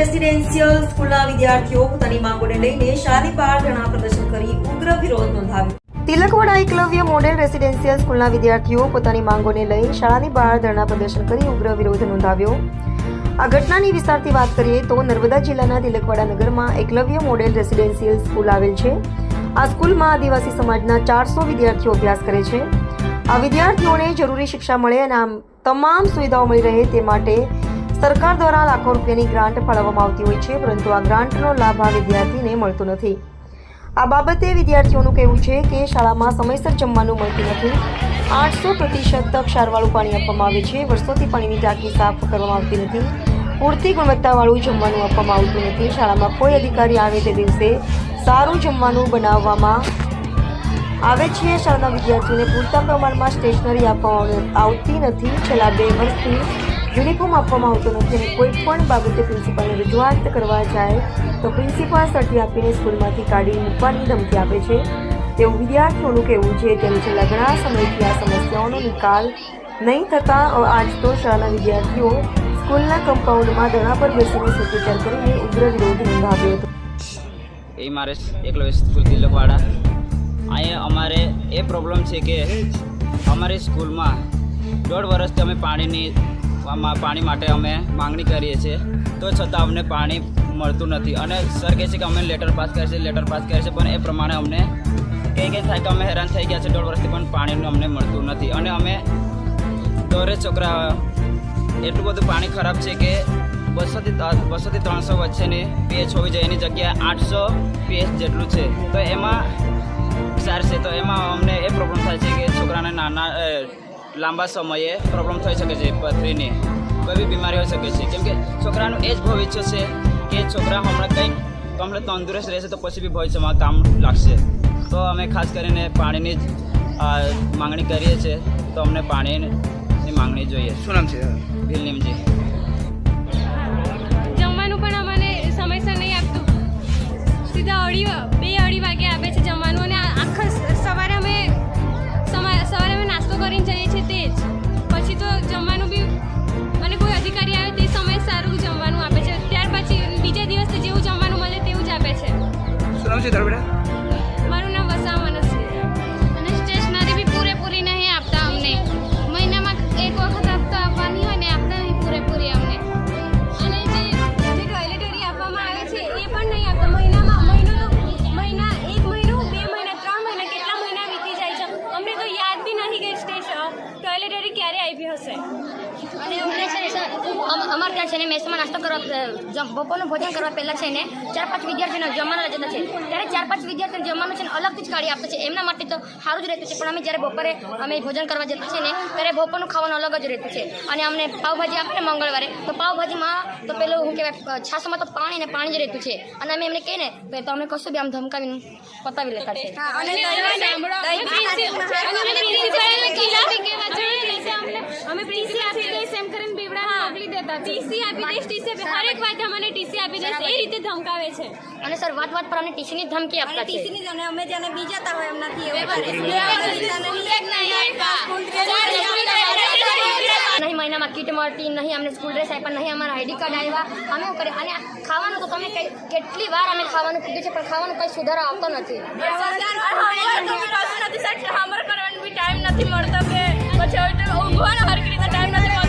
Residential સ્કૂલના વિદ્યાર્થીઓ પોતાની માંગોને લઈને શાદી બહાર ધરણા પ્રદર્શન કરી ઉગ્ર વિરોધ નોંધાવ્યો. તિલકવાડા એકલવ્ય મોડેલ રેસિડેન્શિયલ સ્કૂલના વિદ્યાર્થીઓ પોતાની માંગોને લઈ શાળાની બહાર ધરણા પ્રદર્શન કરી ઉગ્ર વિરોધ નોંધાવ્યો. આ ઘટનાની વિસ્તારથી વાત કરીએ તો નર્મદા જિલ્લાના તિલકવાડા નગરમાં એકલવ્ય મોડેલ રેસિડેન્શિયલ સ્કૂલ આવેલ છે. આ સ્કૂલમાં આદિવાસી સમાજના ચારસો વિદ્યાર્થીઓ અભ્યાસ કરે છે. આ વિદ્યાર્થીઓને જરૂરી શિક્ષા મળે અને આમ તમામ સુવિધાઓ મળી રહે તે માટે સરકાર દ્વારા લાખો રૂપિયાની ગ્રાન્ટ ફાળવવામાં આવતી હોય છે, પરંતુ આ ગ્રાન્ટનો લાભ આ વિદ્યાર્થીને મળતો નથી. આ બાબતે વિદ્યાર્થીઓનું કહેવું છે કે શાળામાં સમયસર જમવાનું મળતું નથી. આઠસો પ્રતિશત ક્ષારવાળું પાણી આપવામાં આવે છે. વર્ષોથી પાણીની ટાંકી સાફ કરવામાં આવતી નથી. પૂરતી ગુણવત્તાવાળું જમવાનું આપવામાં આવતું નથી. શાળામાં કોઈ અધિકારી આવે તે દિવસે સારું જમવાનું બનાવવામાં આવે છે. શાળાના વિદ્યાર્થીઓને પૂરતા પ્રમાણમાં સ્ટેશનરી આપવામાં આવતી નથી. છેલ્લા બે વર્ષથી યુનિફોર્મ આપવામાં આવતો નથી અને કોઈ પણ બાબતે પ્રિન્સિપાલને રજૂઆત કરવા જાય તો પ્રિન્સિપાલ સર્ટી આપીને સ્કૂલમાંથી કાઢી મૂકવાની ધમકી આપે છે. તેવું વિદ્યાર્થીઓનું કહેવું છે તેમ છેલ્લા ઘણા સમયથી આ સમસ્યાઓનો નિકાલ નહીં થતાં આજ તો શાળાના વિદ્યાર્થીઓ સ્કૂલના કમ્પાઉન્ડમાં ધરણા પર બેસીને સૂત્રોચ્ચાર કરીને ઉગ્ર વિરોધ નોંધાવ્યો હતો. એ મારે એકલો સ્કૂલ તિલકવાડા અહીંયા અમારે એ પ્રોબ્લેમ છે કે અમારી સ્કૂલમાં દોઢ વર્ષથી અમે પાણીની પાણી માટે અમે માંગણી કરીએ છીએ. તો છતાં અમને પાણી મળતું નથી. અને સર કહે છે કે અમે લેટર પાસ કરીએ છીએ લેટર પાસ કરીએ છીએ પણ એ પ્રમાણે અમને કંઈ કંઈ થાય કે અમે હેરાન થઈ ગયા છે દોઢ વર્ષથી પણ પાણીનું અમને મળતું નથી. અને અમે દોરે છોકરા એટલું બધું પાણી ખરાબ છે કે બસોથી બસોથી ત્રણસો વચ્ચેની પીએચ હોવી જોઈએ. એની જગ્યાએ આઠસો પીએચ જેટલું છે. તો એમાં સાર છે. તો એમાં અમને એ પ્રોબ્લેમ થાય છે કે છોકરાને નાના લાંબા સમયે પ્રોબ્લેમ થઈ શકે છે પથરીની કોઈ બી બીમારી હોઈ શકે છે. કેમ કે છોકરાનું એ જ ભવિષ્ય છે કે છોકરા હમણાં કંઈક હમણાં તંદુરસ્ત રહેશે તો પછી બી ભવિષ્યમાં કામ લાગશે. તો અમે ખાસ કરીને પાણીની જ માંગણી કરીએ છીએ. તો અમને પાણીની માંગણી જોઈએ. શું નામ છે? ભીલનીમજી. જમવાનું ટોયલેટરી ક્યારે આવી હશે? અને અમને છે ને સર અમારે ત્યાં છે ને મેસમાં નાસ્તો કરવા બપોરનું ભોજન કરવા પહેલાં છે ને ચાર પાંચ વિદ્યાર્થીઓને જમવાના જતા છે. ત્યારે ચાર પાંચ વિદ્યાર્થીઓને જમવાનું છે ને અલગથી જ કાઢી આપતા છે. એમના માટે તો સારું જ રહેતું છે. પણ અમે જ્યારે બપોરે અમે ભોજન કરવા જતા છે ને ત્યારે બપોરનું ખાવાનું અલગ જ રહેતું છે. અને અમને પાવભાજી આપે ને મંગળવારે તો પાવભાજીમાં તો પેલું શું કહેવાય અ, તો પાણી ને પાણી જ રહેતું છે. અને અમે એમને કહીએ ને તો અમે કશું બી આમ ધમકાવીને પતાવી લેતા છે. અમે પ્રિન્સી આપી દઈશ એમ કરીને બીવડા મોકલી દેતા ટીસી આપી દઈશ ટીસી આપી હરેક વાત અમને ટીસી આપી દઈશ એ રીતે ધમકાવે છે. અને સર વાત વાત પર અમને ટીસીની ધમકી આપતા છે. અને અમે જેને બીજાતા હોય એમનાથી એવું નહીં મહિનામાં કીટ મળતી નહીં અમને સ્કૂલ ડ્રેસ આપ્યા નહીં અમારા આઈડી કાર્ડ આવ્યા અમે શું અને ખાવાનું તો તમે કેટલી વાર અમે ખાવાનું કીધું છે પણ ખાવાનું કંઈ સુધારો આવતો નથી. ટાઈમ નથી મળતો કે પછી ઊંઘવાનો રીતે ટાઈમ